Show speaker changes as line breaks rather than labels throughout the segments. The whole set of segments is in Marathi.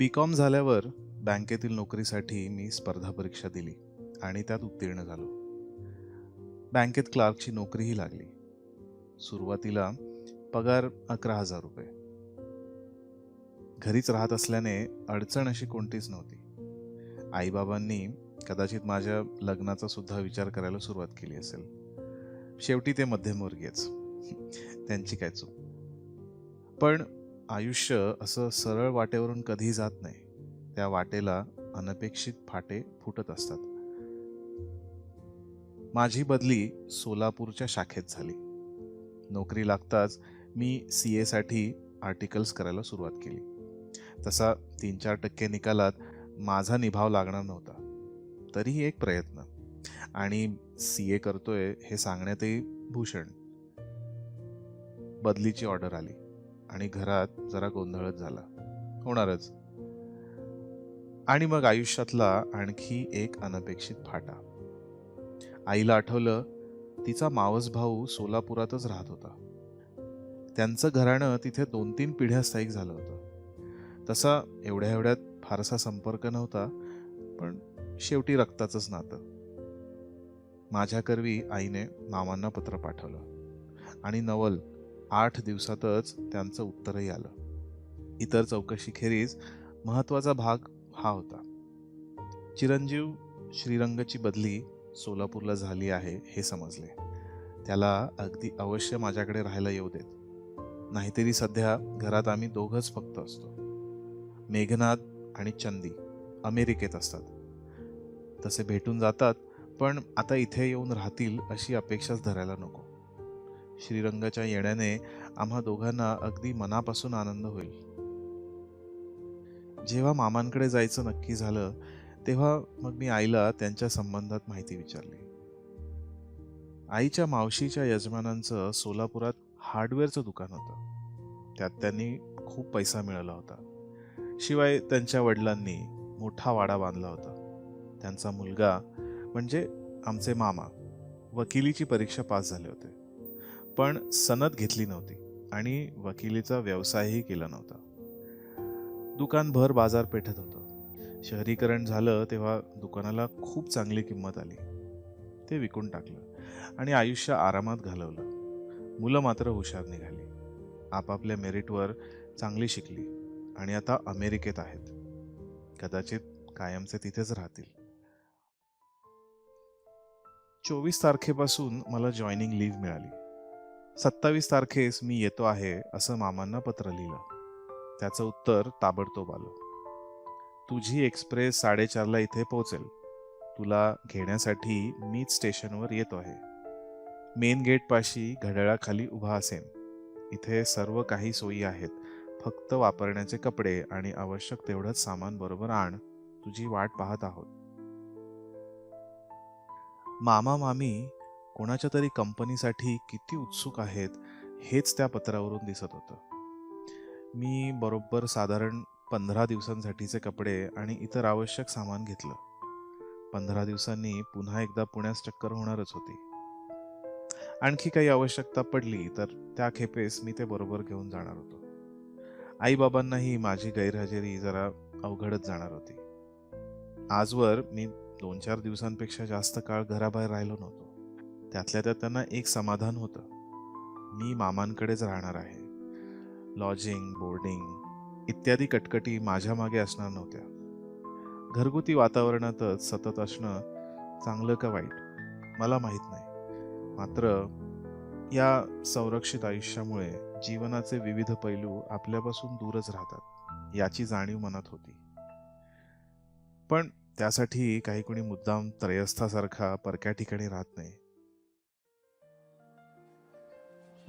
बी कॉम झाल्यावर बँकेतील नोकरीसाठी मी स्पर्धा परीक्षा दिली आणि त्यात उत्तीर्ण झालो. बँकेत क्लार्कची नोकरीही लागली. सुरुवातीला पगार अकरा हजार रुपये. घरीच राहत असल्याने अडचण अशी कोणतीच नव्हती. आईबाबांनी कदाचित माझ्या लग्नाचा सुद्धा विचार करायला सुरुवात केली असेल. शेवटी ते मध्यमवर्गीयच. त्यांची काय चूक. पण आयुष्य असं सरळ वाटेवरून कधी जात नाही. त्या वाटेला अनपेक्षित फाटे फुटत असतात. माझी बदली सोलापूरच्या शाखेत झाली. नोकरी लागताच मी सी एसाठी आर्टिकल्स करायला सुरुवात केली. तसा तीन चार टक्के निकालात माझा निभाव लागणार नव्हता. तरीही एक प्रयत्न. आणि सी ए करतोय हे सांगण्यातही भूषण. बदलीची ऑर्डर आली. आणि घरात जरा गोंधळच झाला. होणारच. आणि मग आयुष्यातला आणखी एक अनपेक्षित फाटा. आईला आठवलं तिचा मावस भाऊ सोलापुरातच राहत होता. त्यांचं घराणं तिथे दोन तीन पिढ्या स्थायिक झालं होतं. तसा एवढ्या एवढ्यात फारसा संपर्क नव्हता पण शेवटी रक्ताचंच नातं. माझ्याकरवी आईने मामांना पत्र पाठवलं. आणि नवल आठ दिवसातच त्यांचं उत्तरही आलं. इतर चौकशीखेरीज महत्त्वाचा भाग हा होता. चिरंजीव श्रीरंगची बदली सोलापूरला झाली आहे हे समजले. त्याला अगदी अवश्य माझ्याकडे राहायला येऊ देत. नाहीतरी सध्या घरात आम्ही दोघंच फक्त असतो. मेघनाद आणि चंदी अमेरिकेत असतात. तसे भेटून जातात पण आता इथे येऊन राहतील अशी अपेक्षाच धरायला नको. श्रीरंगाच्या येण्याने आम्हा दोघांना अगदी मनापासून आनंद होईल. जेव्हा मामांकडे जायचं नक्की झालं तेव्हा मग मी आईला त्यांच्या संबंधात माहिती विचारली. आईच्या मावशीच्या यजमानांचं सोलापुरात हार्डवेअरचं दुकान होतं. त्यात त्यांनी खूप पैसा मिळवला होता. शिवाय त्यांच्या वडिलांनी मोठा वाडा बांधला होता. त्यांचा मुलगा म्हणजे आमचे मामा. वकिलीची परीक्षा पास झाले होते. पण सनद घेतली नव्हती आणि वकिलीचा व्यवसायही केला नव्हता. दुकान भर बाजारपेठेत होतं. शहरीकरण झालं तेव्हा दुकानाला खूप चांगली किंमत आली. ते विकून टाकलं आणि आयुष्य आरामात घालवलं. मुलं मात्र हुशार निघाली. आपापल्या मेरिटवर चांगली शिकली आणि आता अमेरिकेत आहेत. कदाचित कायमचे तिथेच राहतील. चोवीस तारखेपासून मला जॉईनिंग लीव्ह मिळाली. सत्तावीस तारखेस मी येतो आहे असं मामांना पत्र लिहिलं. त्याचं उत्तर ताबडतोब आलं तुझी एक्सप्रेस साडेचारला इथे पोहोचेल. तुला घेण्यासाठी मीच स्टेशनवर येतो आहे. मेन गेट पाशी घड्याळाखाली उभा असेन. इथे सर्व काही सोयी आहेत. फक्त वापरण्याचे कपडे आणि आवश्यक तेवढंच सामान बरोबर आण. तुझी वाट पाहत आहोत. मामा मामी कोणाच्या तरी कंपनीसाठी किती उत्सुक आहेत हेच त्या पत्रावरून दिसत होतं. मी बरोबर साधारण पंधरा दिवसांसाठीचे कपडे आणि इतर आवश्यक सामान घेतलं. पंधरा दिवसांनी पुन्हा एकदा पुण्यास चक्कर होणारच होती. आणखी काही आवश्यकता पडली तर त्या खेपेस मी ते बरोबर घेऊन जाणार होतो. आईबाबांनाही माझी गैरहजेरी जरा अवघडच जाणार होती. आजवर मी दोन चार दिवसांपेक्षा जास्त काळ घराबाहेर राहिलो नव्हतो. त्यातल्या त्यात त्यांना एक समाधान होतं. मी मामांकडेच राहणार आहे. लॉजिंग बोर्डिंग इत्यादी कटकटी माझ्या मागे असणार नव्हत्या. घरगुती वातावरणातच सतत असणं चांगलं का वाईट? मला माहीत नाही. मात्र या संरक्षित आयुष्यामुळे जीवनाचे विविध पैलू आपल्यापासून दूरच राहतात याची जाणीव मनात होती. पण त्यासाठी काही कोणी मुद्दाम त्रयस्थासारखा परक्या ठिकाणी राहत नाही.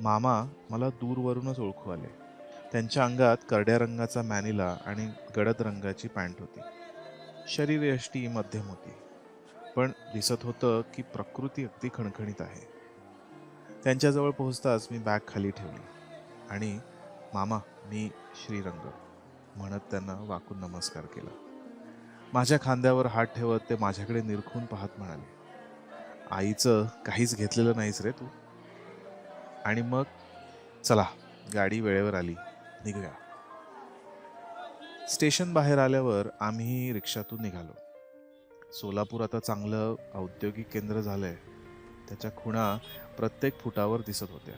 मामा मला दूरवरूनच ओळखू आले. त्यांच्या अंगात करड्या रंगाचा मॅनिला आणि गडद रंगाची पॅन्ट होती. शरीरयष्टी मध्यम होती पण दिसत होतं की प्रकृती अगदी खणखणीत आहे. त्यांच्याजवळ पोहोचताच मी बॅग खाली ठेवली आणि मामा मी श्रीरंग म्हणत त्यांना वाकून नमस्कार केला. माझ्या खांद्यावर हात ठेवत ते माझ्याकडे निरखून पाहत म्हणाले आईचं काहीच घेतलेलं नाहीस रे तू. आणि मग चला गाडी वेळेवर आली. निघूया. स्टेशन बाहेर आल्यावर आम्ही रिक्षातून निघालो. सोलापूर आता चांगलं औद्योगिक केंद्र झालंय. त्याच्या खुणा प्रत्येक फुटावर दिसत होत्या.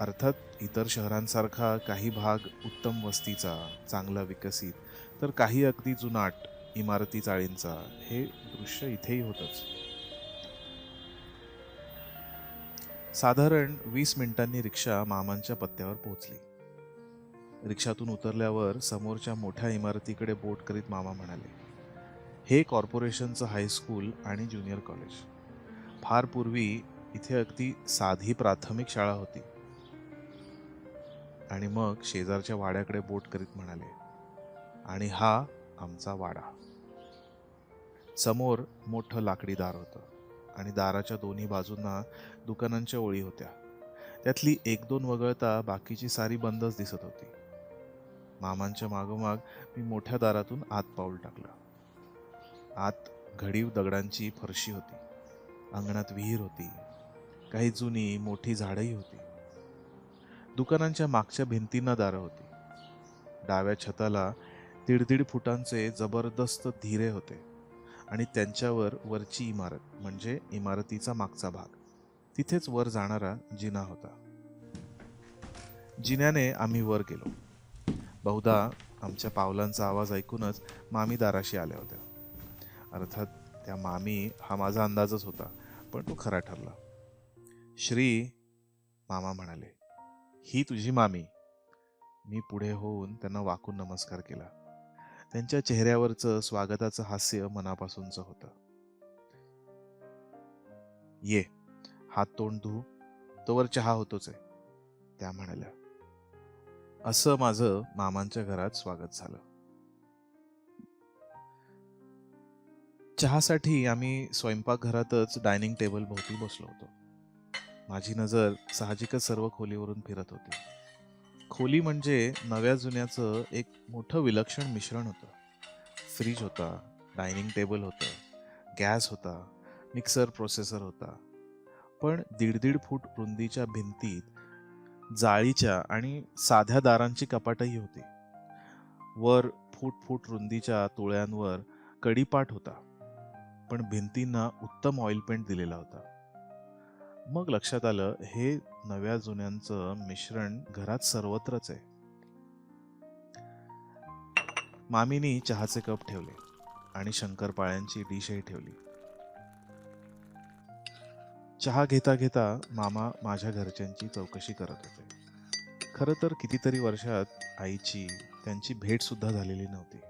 अर्थात इतर शहरांसारखा काही भाग उत्तम वस्तीचा चांगला विकसित तर काही अगदी जुनाट इमारती चाळींचा हे दृश्य इथेही होतंच. साधारण वीस मिनिटांनी रिक्षा मामांच्या पत्त्यावर पोहोचली. रिक्षातून उतरल्यावर समोरच्या मोठ्या इमारतीकडे बोट करीत मामा म्हणाले हे कॉर्पोरेशनचं हायस्कूल आणि ज्युनियर कॉलेज. फार पूर्वी इथे अगदी साधी प्राथमिक शाळा होती. आणि मग शेजारच्या वाड्याकडे बोट करीत म्हणाले आणि हा आमचा वाडा. समोर मोठं लाकडी दार होतं. आणि दाराच्या दोन्ही बाजूंना दुकानांच्या ओळी होत्या. त्यातली एक दोन वगळता बाकीची सारी बंदच दिसत होती. मामांच्या मागोमाग मी मोठ्या दारातून आत पाऊल टाकलं. आत घडीव दगडांची फरशी होती. अंगणात विहीर होती. काही जुनी मोठी झाडंही होती. दुकानांच्या मागच्या भिंतींना दारं होती. डाव्या छताला दीड दीड फुटांचे जबरदस्त धीरे होते. आणि त्यांच्यावर वरची इमारत म्हणजे इमारतीचा मागचा भाग. तिथेच वर जाणारा जिना होता. जिन्याने आम्ही वर गेलो. बहुधा आमच्या पावलांचा आवाज ऐकूनच मामी दाराशी आल्या होत्या. अर्थात त्या मामी हा माझा अंदाजच होता पण तो खरा ठरला. श्री मामा म्हणाले ही तुझी मामी. मी पुढे होऊन त्यांना वाकून नमस्कार केला. त्यांच्या चेहऱ्यावरचं स्वागताचं हास्य मनापासूनचं होतं. ये हात तोंड धू तोवर चहा होतोच आहे त्या म्हणाल्या. असं माझं मामांच्या घरात स्वागत झालं. चहासाठी आम्ही स्वयंपाकघरातच डायनिंग टेबल भोवती बसलो होतो. माझी नजर साहजिकच सर्व खोलीवरून फिरत होती. खोली म्हणजे नव्या जुन्याचं एक मोठं विलक्षण मिश्रण होतं. फ्रीज होता डायनिंग टेबल होतं गॅस होता मिक्सर प्रोसेसर होता. पण दीड दीड फूट रुंदीच्या भिंतीत जाळीच्या आणि साध्या दारांची कपाटही होती. वर फूट फूट रुंदीच्या तुळ्यांवर कडीपाट होता. पण भिंतींना उत्तम ऑइल पेंट दिलेला होता. मग लक्षात आलं हे नव्या जुन्यांचं मिश्रण घरात सर्वत्रच आहे. मामीनी चहाचे कप ठेवले आणि शंकरपाळ्यांची डिशही ठेवली. चहा घेता घेता मामा माझ्या घरच्यांची चौकशी करत होते. खरं तर कितीतरी वर्षात आईची त्यांची भेट सुद्धा झालेली नव्हती.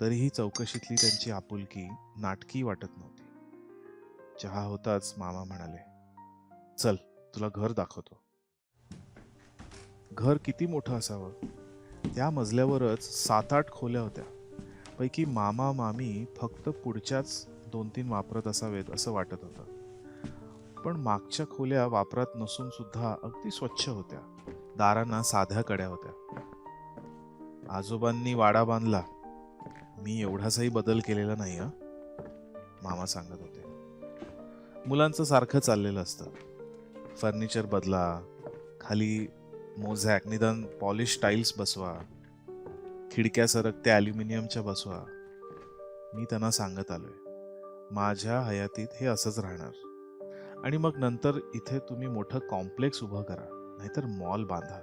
तरीही चौकशीतली त्यांची आपुलकी नाटकी वाटत नव्हती. चहा होताच मामा म्हणाले चल तुला घर दाखवतो. घर किती मोठं असावं? त्या मजल्यावरच सात आठ खोल्या होत्या. पैकी मामा मामी फक्त पुढच्याच दोन तीन वापरत असावेत असं वाटत होतं. पण मागच्या खोल्या वापरात नसून सुद्धा अगदी स्वच्छ होत्या. दारांना साध्या कड्या होत्या. आजोबांनी वाडा बांधला. मी एवढासाही बदल केलेला नाही मामा सांगत होते. मुलांचं सारखं चाललेलं असतं. फर्निचर बदला खाली मोझॅक निदान पॉलिश टाईल्स बसवा खिडक्या सरकत्या ॲल्युमिनियमच्या बसवा. मी त्यांना सांगत आलोय माझ्या हयातीत हे असंच राहणार. आणि मग नंतर इथे तुम्ही मोठं कॉम्प्लेक्स उभं करा नाहीतर मॉल बांधा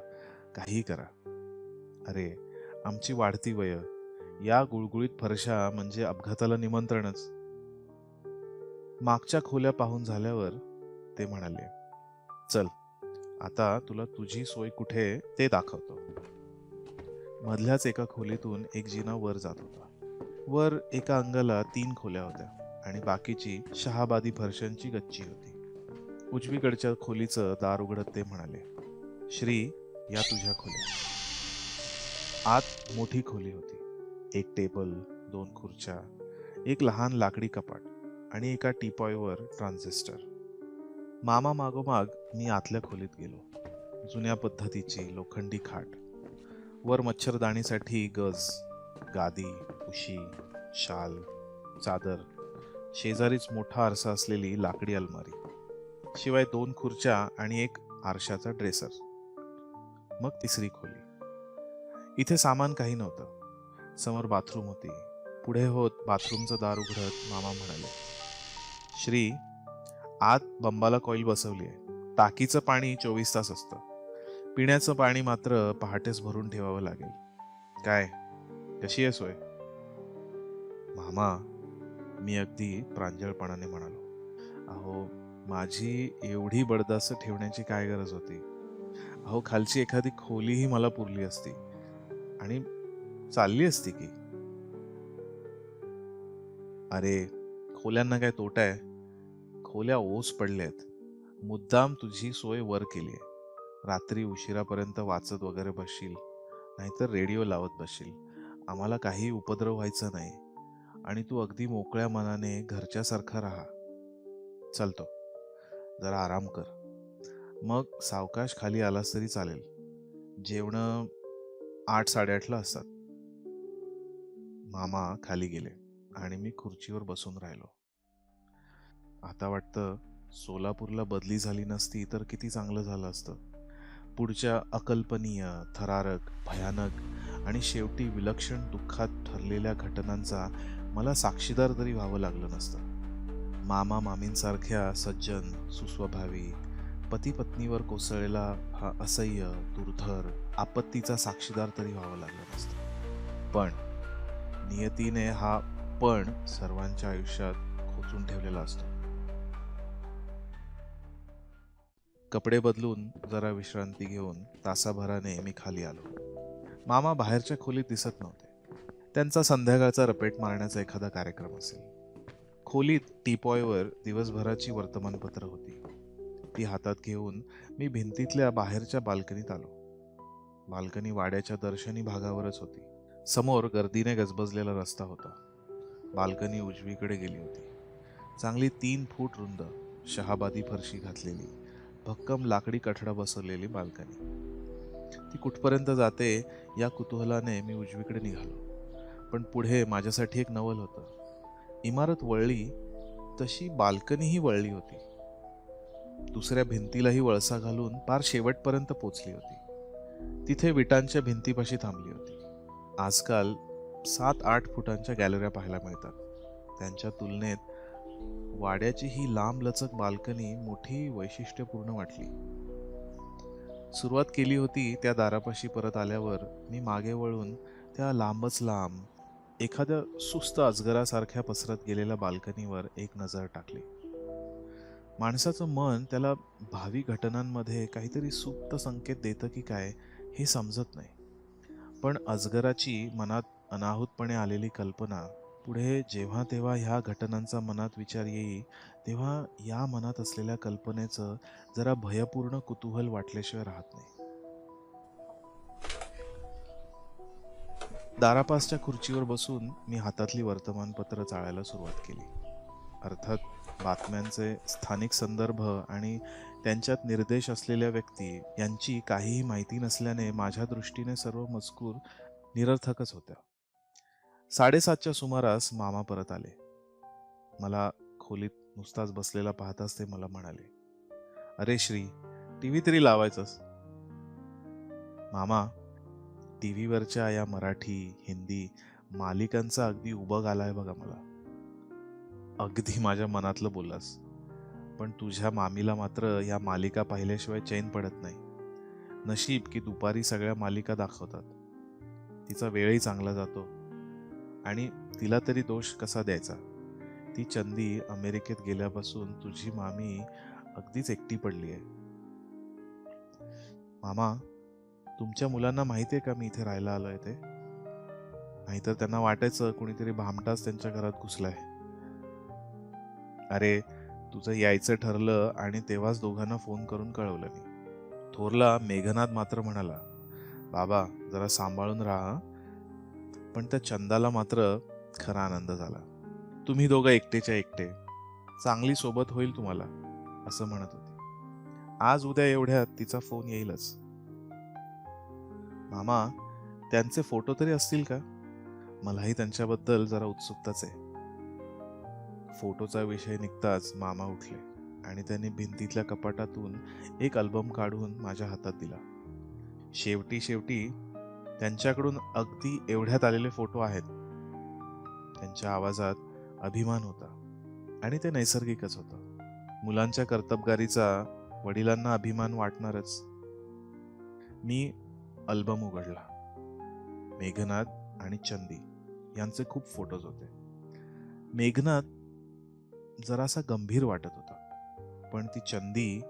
काहीही करा. अरे आमची वाढती वय या गुळगुळीत फरशा म्हणजे अपघाताला निमंत्रणच. मागच्या खोल्या पाहून झाल्यावर ते म्हणाले चल आता तुला तुझी सोय कुठे ते दाखवतो. मधल्याच एका खोलीतून एक जिना वर जात होता. वर एका अंगाला तीन खोल्या होत्या आणि बाकीची शहाबादी फरशांची गच्ची होती. उजवीकडच्या खोलीचं दार उघडत ते म्हणाले श्री या तुझ्या खोल्या. आत मोठी खोली होती. एक टेबल दोन खुर्च्या एक लहान लाकडी कपाट आणि एका टीपॉयवर ट्रान्झिस्टर. मामा मागोमाग मी आतल्या खोलीत गेलो. जुन्या पद्धतीची लोखंडी खाट वर मच्छरदाणीसाठी गज गादी उशी शाल चादर शेजारीच मोठा आरसा असलेली लाकडी अलमारी शिवाय दोन खुर्च्या आणि एक आरशाचा ड्रेसर. मग तिसरी खोली. इथे सामान काही नव्हतं. समोर बाथरूम होती. पुढे होत बाथरूमचं दार उघडत मामा म्हणाले श्री आत बंबाला कॉईल बसवली आहे. टाकीचं पाणी चोवीस तास असतं. पिण्याचं पाणी मात्र पहाटेच भरून ठेवावं लागेल. काय? कशी आहे सोय? मामा मी अगदी प्रांजळपणाने म्हणालो. अहो माझी एवढी बडदास्त ठेवण्याची काय गरज होती? अहो खालची एखादी खोलीही मला पुरली असती. आणि चालली असती की? अरे खोल्यांना काय तोटा आहे? खोल्या ओस पडल्यात. मुद्दाम तुझी सोय वर केली आहे. रात्री उशिरापर्यंत वाचत वगैरे बसशील नाहीतर रेडिओ लावत बसशील. आम्हाला काही उपद्रव व्हायचा नाही. आणि तू अगदी मोकळ्या मनाने घरच्यासारखा राहा. चालतो जरा आराम कर. मग सावकाश खाली आलास तरी चालेल. जेवणं आठ साडेआठला असतात. मामा खाली गेले आणि मी खुर्चीवर बसून राहिलो. आता वाटतं सोलापूरला बदली झाली नसती तर किती चांगलं झालं असतं. पुढच्या अकल्पनीय थरारक भयानक आणि शेवटी विलक्षण दुःखात ठरलेल्या घटनांचा मला साक्षीदार तरी व्हावं लागलं नसतं. मामा मामींसारख्या सज्जन सुस्वभावी पती पत्नीवर कोसळलेला हा असह्य दुर्धर आपत्तीचा साक्षीदार तरी व्हावं लागलं नसतं. पण नियतीने हा पण सर्वांच्या आयुष्यात खोचून ठेवलेला असतो. कपडे बदलून जरा विश्रांती घेऊन तासाभराने मी खाली आलो. मामा बाहेरच्या खोलीत दिसत नव्हते. त्यांचा संध्याकाळचा रपेट मारण्याचा एखादा कार्यक्रम असेल. खोलीत टीपॉयवर दिवसभराची वर्तमानपत्र होती. ती हातात घेऊन मी भिंतीतल्या बाहेरच्या बाल्कनीत आलो. बाल्कनी वाड्याच्या दर्शनी भागावरच होती. समोर गर्दीने गजबजलेला रस्ता होता. बाल्कनी उजवीकडे गेली होती. चांगली तीन फूट रुंद शहाबादी फरशी घातलेली भक्कम लाकडी कठडा बसवलेली बाल्कनी. ती कुठपर्यंत जाते या कुतूहलाने मी उजवीकडे निघालो. पण पुढे माझ्यासाठी एक नवल होतं. इमारत वळली तशी बाल्कनीही वळली होती. दुसऱ्या भिंतीलाही वळसा घालून पार शेवटपर्यंत पोचली होती. तिथे विटांच्या भिंतीपाशी थांबली होती. आजकाल सात आठ फुटांच्या गॅलऱ्या पाहायला मिळतात. त्यांच्या तुलनेत वाड्याची ही लांबलचक बाल्कनी मोठी वैशिष्ट्यपूर्ण वाटली. सुरुवात केली होती त्या दारापाशी परत आल्यावर मी मागे वळून त्या लांबच लांब एखाद्या सुस्त अजगरासारख्या पसरत गेलेल्या बाल्कनीवर एक नजर टाकली. माणसाचं मन त्याला भावी घटनांमध्ये काहीतरी सुप्त संकेत देतं की काय हे समजत नाही. पण अजगराची मनात अनाहूतपणे आलेली कल्पना पुढे जेव्हा तेव्हा ह्या घटनांचा मनात विचार येई तेव्हा या मनात असलेल्या कल्पनेचं जरा भयपूर्ण कुतूहल वाटल्याशिवाय राहत नाही. दारापासच्या खुर्चीवर बसून मी हातातली वर्तमानपत्र चाळायला सुरुवात केली. अर्थात बातम्यांचे स्थानिक संदर्भ आणि त्यांच्यात निर्देश असलेल्या व्यक्ती यांची काहीही माहिती नसल्याने माझ्या दृष्टीने सर्व मजकूर निरर्थकच होत्या. साडेसातच्या सुमारास मामा परत आले. मला खोलीत नुसताच बसलेला पाहताच ते मला म्हणाले अरे श्री टी व्ही तरी लावायचंस. मामा टी व्हीवरच्या या मराठी हिंदी मालिकांचा अगदी उभं आलाय बघा मला. अगदी माझ्या मनातलं बोललास. पण तुझ्या मामीला मात्र या मालिका पाहिल्याशिवाय चैन पडत नाही. नशीब की दुपारी सगळ्या मालिका दाखवतात. तिचा वेळही चांगला जातो. आणि तिला तरी दोष कसा द्यायचा? ती चंदी अमेरिकेत गेल्यापासून तुझी मामी अगदीच एकटी पडली आहे मामा तुमच्या मुलांना माहिती आहे का मी इथे राहायला आलो आहे ते? नाहीतर त्यांना वाटायचं कोणीतरी भामटाच त्यांच्या घरात घुसलाय. अरे तुझं यायचं ठरलं आणि तेव्हाच दोघांना फोन करून कळवलं मी. थोरला मेघनाद मात्र म्हणाला बाबा जरा सांभाळून राहा पण त्या चंदाला मात्र खरा आनंद झाला. तुम्ही दोघं एकटेच्या एकटे चांगली सोबत होईल तुम्हाला असं म्हणत होती. आज उद्या एवढ्यात तिचा फोन येईलच. मामा त्यांचे फोटो तरी असतील का? मलाही त्यांच्याबद्दल जरा उत्सुकताच आहे. फोटोचा विषय निघताच मामा उठले आणि त्यांनी भिंतीतल्या कपाटातून एक अल्बम काढून माझ्या हातात दिला. शेवटी शेवटी त्यांच्याकडून अगदी एवढ्यात आलेले फोटो आहेत. त्यांच्या आवाजात अभिमान होता आणि ते नैसर्गिकच होतं. मुलांच्या कर्तबगारीचा वडिलांना अभिमान वाटणारच. मी अल्बम उघडला. मेघनाथ आणि चंदी यांचे खूप फोटोज होते. मेघनाथ जरासा गंभीर वाटत होता. पण ती चंदी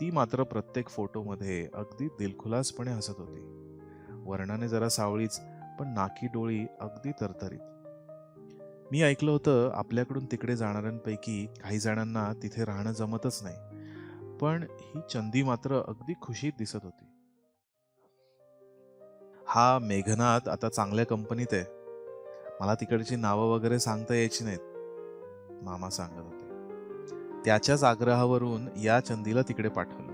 ती मात्र प्रत्येक फोटोमध्ये अगदी दिलखुलासपणे हसत होती. वर्णाने जरा सावळीच पण नाकी डोळी अगदी तरतरीत मी ऐकलं होतं आपल्याकडून तिकडे जाणाऱ्यांपैकी काही जणांना तिथे राहणं जमतच नाही. पण ही चंदी मात्र अगदी खुशीत दिसत होती. हा मेघनाथ आता चांगल्या कंपनीत आहे. मला तिकडची नावं वगैरे सांगता यायची नाहीत मामा सांगत होते. त्याच्याच आग्रहावरून या चंदीला तिकडे पाठवलं.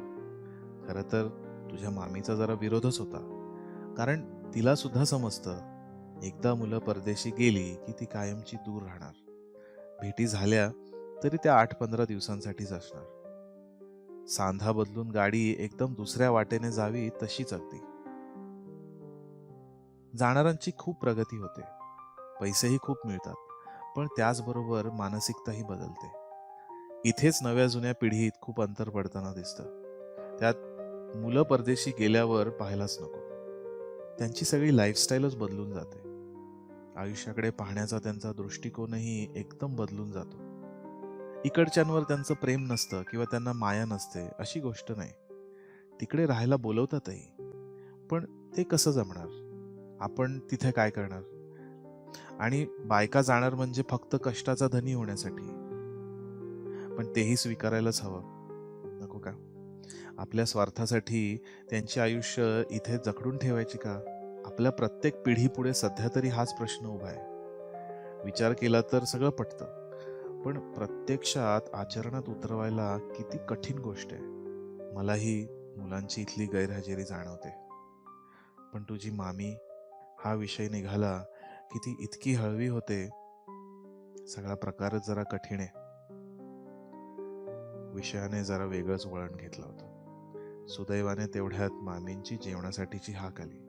खरं तर तुझ्या मामीचा जरा विरोधच होता. कारण तिला सुद्धा समजतं. एकदा मुलं परदेशी गेली की ती कायमची दूर राहणार. भेटी झाल्या तरी त्या आठ पंधरा दिवसांसाठीच असणार. सांधा बदलून गाडी एकदम दुसऱ्या वाटेने जावी तशीच अगदी. जाणारांची खूप प्रगती होते. पैसेही खूप मिळतात पण त्याचबरोबर मानसिकताही बदलते. इथेच नव्या जुन्या पिढीत खूप अंतर पडताना दिसतं. त्यात मुलं परदेशी गेल्यावर पाहायलाच नको. त्यांची सगळी लाईफस्टाईलच बदलून जाते. आयुष्याकडे पाहण्याचा त्यांचा दृष्टिकोनही एकदम बदलून जातो. इकडच्यांवर त्यांचं प्रेम नसतं किंवा त्यांना माया नसते अशी गोष्ट नाही. तिकडे राहायला बोलवतातही. पण ते कसं जमणार? आपण तिथे काय करणार? आणि बायका जाणार म्हणजे फक्त कष्टाचा धनी होण्यासाठी. पण तेही स्वीकारायलाच हवं. आपल्या स्वार्थासाठी त्यांचे आयुष्य इथे जखडून ठेवायचे का? आपल्या प्रत्येक पिढीपुढे सध्या तरी हाच प्रश्न उभा आहे. विचार केला तर सगळं पटतं. पण प्रत्यक्षात आचरणात उतरवायला किती कठीण गोष्ट आहे. मलाही मुलांची इथली गैरहजेरी जाणवते. पण तुझी मामी हा विषय निघाला की ती इतकी हळवी होते. सगळा प्रकारच जरा कठीण आहे. विषयाने जरा वेगळंच वळण घेतलं होतं. सुदैवाने तेवढ्यात मामींची जेवणासाठीची हाक आली.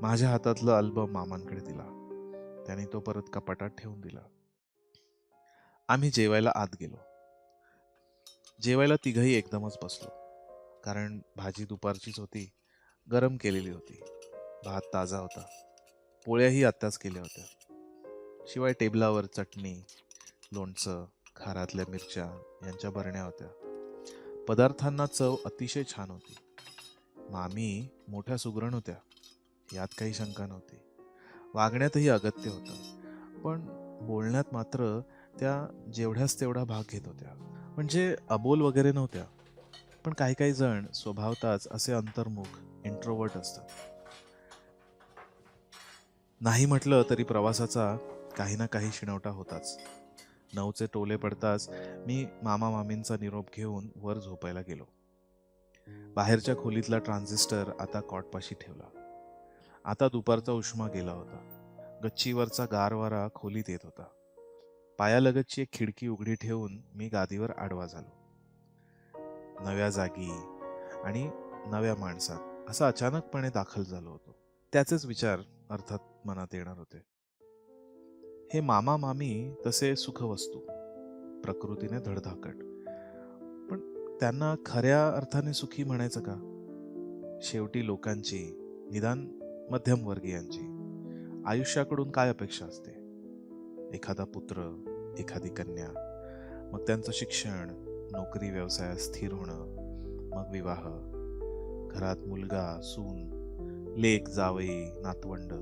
माझ्या हातातलं अल्बम मामांकडे दिला. त्याने तो परत कपाटात ठेवून दिला. आम्ही जेवायला आत गेलो. जेवायला तिघही एकदमच बसलो. कारण भाजी दुपारचीच होती. गरम केलेली होती. भात ताजा होता. पोळ्याही आत्ताच केल्या होत्या. शिवाय टेबलावर चटणी लोणचं खारातल्या मिरच्या यांच्या बरण्या होत्या. पदार्थांना चव अतिशय छान होती. मामी मोठ्या सुगरण होत्या. यात काही शंका नव्हती. वागण्यातही अगत्य होतं. पण बोलण्यात मात्र त्या जेवढ्याच तेवढा भाग घेत होत्या. म्हणजे अबोल वगैरे नव्हत्या. पण काही काही जण स्वभावताच असे अंतर्मुख इंट्रोवर्ट असतात. नाही म्हटलं तरी प्रवासाचा काही ना काही शिणवटा होताच. नऊचे टोले पडताच मी मामा मामींचा निरोप घेऊन वर झोपायला गेलो. बाहेरच्या खोलीतला ट्रान्झिस्टर आता कॉटपाशी ठेवला. आता दुपारचा उष्मा गेला होता. गच्चीवरचा गार वारा खोलीत येत होता. पायालगतची एक खिडकी उघडी ठेवून मी गादीवर आडवा झालो. नव्या जागी आणि नव्या माणसात असं अचानकपणे दाखल झालो होतो. त्याचेच विचार अर्थात मनात येणार होते. हे मामा मामी तसे सुखवस्तू. प्रकृतीने धडधाकट. पण त्यांना खऱ्या अर्थाने सुखी म्हणायचं का? शेवटी लोकांची निदान मध्यमवर्गीयांची आयुष्याकडून काय अपेक्षा असते? एखादा पुत्र एखादी कन्या मग त्यांचं शिक्षण नोकरी व्यवसायात स्थिर होणं मग विवाह घरात मुलगा सून लेक जावई नातवंड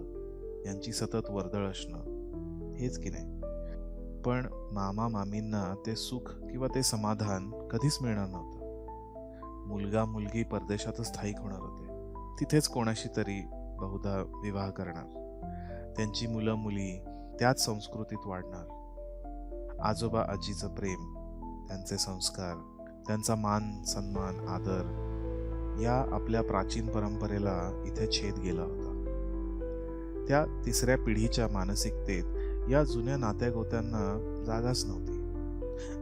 यांची सतत वर्दळ असणं हेच की नाही. पण मामा मामींना ते सुख किंवा ते समाधान कधीच मिळणार नव्हतं. मुलगा मुलगी परदेशातच स्थायिक होणार होते. तिथेच कोणाशी तरी बहुधा विवाह करणार. त्यांची मुलं मुली त्याच संस्कृतीत वाढणार. आजोबा आजीचं प्रेम त्यांचे संस्कार त्यांचा मान सन्मान आदर या आपल्या प्राचीन परंपरेला इथे छेद गेला होता. त्या तिसऱ्या पिढीच्या मानसिकतेत या जुन्या नात्यागोत्यांना जागाच नव्हती.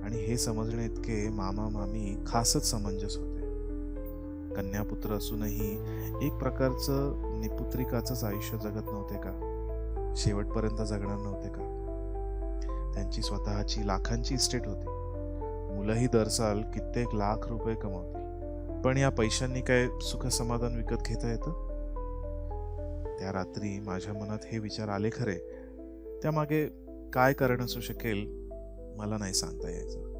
आणि हे समजणे इतके मामा मामी खासच समंजस होते. कन्यापुत्र असूनही एक प्रकारचं निपुत्रिकाचंच आयुष्य जगत नव्हते का? शेवटपर्यंत जगणार नव्हते का? त्यांची स्वतःची लाखांची इस्टेट होती. मुलंही दरसाल कित्येक लाख रुपये कमावतील. पण या पैशांनी काय सुख समाधान विकत घेता येतं? त्या रात्री माझ्या मनात हे विचार आले खरे त्यामागे काय कारण असू शकेल मला नाही सांगता यायचं.